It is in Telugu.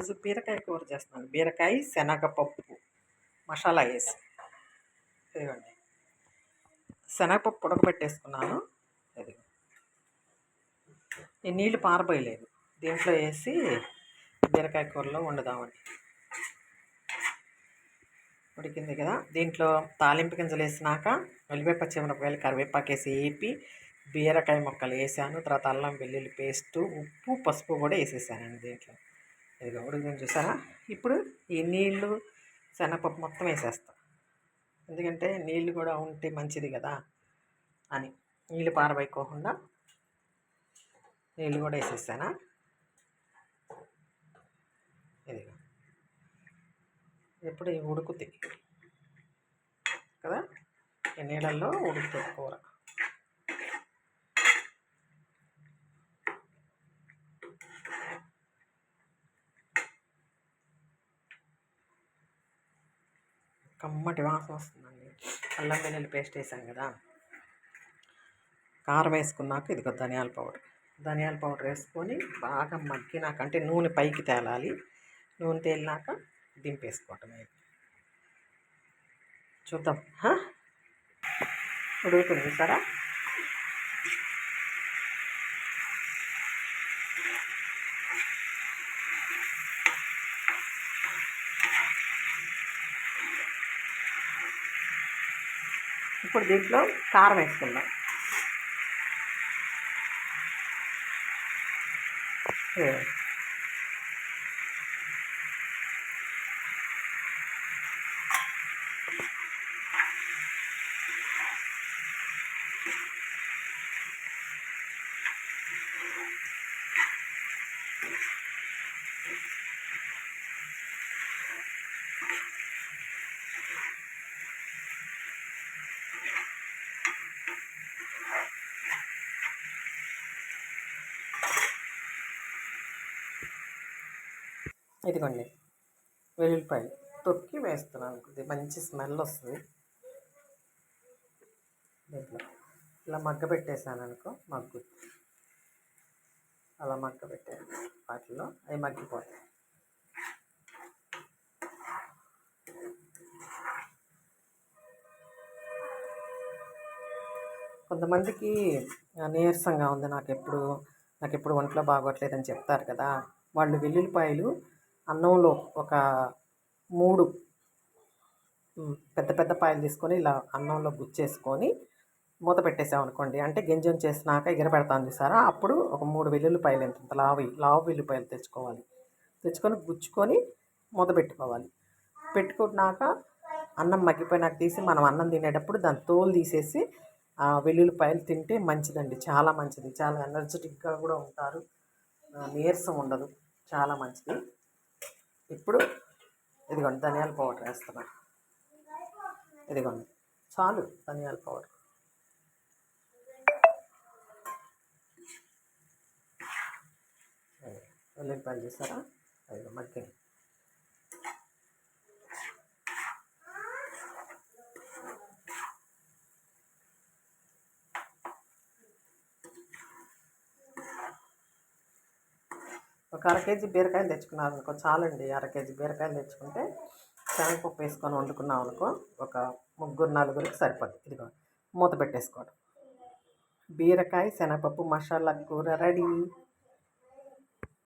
ఈరోజు బీరకాయ కూర చేస్తున్నాను. బీరకాయ శనగపప్పు మసాలా వేసి. ఇదిగోండి. శనగపప్పు ఉడకబెట్టేసుకున్నాను. ఇది ఈ నీళ్ళు పారబోయలేదు. దీంట్లో వేసి బీరకాయ కూరలో వండుదామని. ఉడికింది కదా. దీంట్లో తాలింపు గింజలు వేసినాక ఉల్లిపాయ పచ్చిమిరపకాయలు కరివేపాకు వేసి వేపి బీరకాయ ముక్కలు వేసాను. తర్వాత అల్లం వెల్లుల్లి పేస్టు ఉప్పు పసుపు కూడా వేసేసానండి దీంట్లో. ఇదిగో ఉడికింది చూసారా? ఇప్పుడు ఈ నీళ్ళు శనగపప్పు మొత్తం వేసేస్తాం. ఎందుకంటే నీళ్ళు కూడా ఉంటే మంచిది కదా అని. నీళ్ళు పారబోయకోకుండా నీళ్ళు కూడా వేసేసానా ఇదిగో. ఎప్పుడు ఇవి ఉడుకుతాయి కదా? ఈ నీళ్ళల్లో ఉడుకుతుంది కూర. కమ్మటి వాసన వస్తుందండి. అల్లం వెల్లుల్లి పేస్ట్ వేసాం కదా. కారం వేసుకున్నాక ఇదిగో ధనియాల పౌడర్. ధనియాల పౌడర్ వేసుకొని బాగా మగ్గినాక అంటే నూనె పైకి తేలాలి. నూనె తేలినాక దింపేసుకోవటం అయితే చూద్దాం. ఉడుకుతుంది సరే ఇప్పుడు దీంట్లో కారం వేసుకుందాం. ఇదిగోండి. వెల్లుల్లిపాయలు. తొక్కి వేస్తున్నాను ఇది మంచి స్మెల్ వస్తుంది. దీంట్లో. ఇలా మగ్గ పెట్టేసాను అనుకో మగ్గు. అలా మగ్గ పెట్టాను. వాటిలో అవి మగ్గిపోతాయి. కొంతమందికి నీరసంగా ఉంది. నాకు ఎప్పుడు నాకు ఎప్పుడు ఒంట్లో బాగోట్లేదని చెప్తారు కదా. వాళ్ళు వెల్లుల్లిపాయలు అన్నంలో ఒక మూడు పెద్ద పెద్ద పాయలు తీసుకొని ఇలా అన్నంలో గుచ్చేసుకొని మూత పెట్టేసామనుకోండి అంటే గింజం చేసినాక ఎగరబెడతాను చూసారా అప్పుడు ఒక మూడు వెల్లుల్లిపాయలు ఎంత లావి లావు వెల్లుల్లిపాయలు తెచ్చుకోవాలి. తెచ్చుకొని గుచ్చుకొని మూత పెట్టుకోవాలి. పెట్టుకున్నాక అన్నం మగ్గిపోయినాక తీసి మనం అన్నం తినేటప్పుడు దాని తోలు తీసేసి వెల్లుల్లిపాయలు తింటే మంచిదండి. చాలా మంచిది. చాలా ఎనర్జెటిక్గా కూడా ఉంటారు. నీరసం ఉండదు. చాలా మంచిది. ఇప్పుడు ఇదిగోండి ధనియాల పౌడర్ వేస్తున్నా. ఇదిగోండి. చాలు ధనియాల పౌడర్. వెల్లుల్లిపాయలు చేస్తారా అది మగ్గి ఒక అర కేజీ బీరకాయలు తెచ్చుకున్నారు అనుకో చాలండి. అర కేజీ బీరకాయలు తెచ్చుకుంటే శనగపప్పు వేసుకొని వండుకున్నాం అనుకో ఒక ముగ్గురు నలుగురికి సరిపోద్ది. ఇదిగో మూత పెట్టేసుకోవడం. బీరకాయ శనగపప్పు మసాలా కూర రెడీ.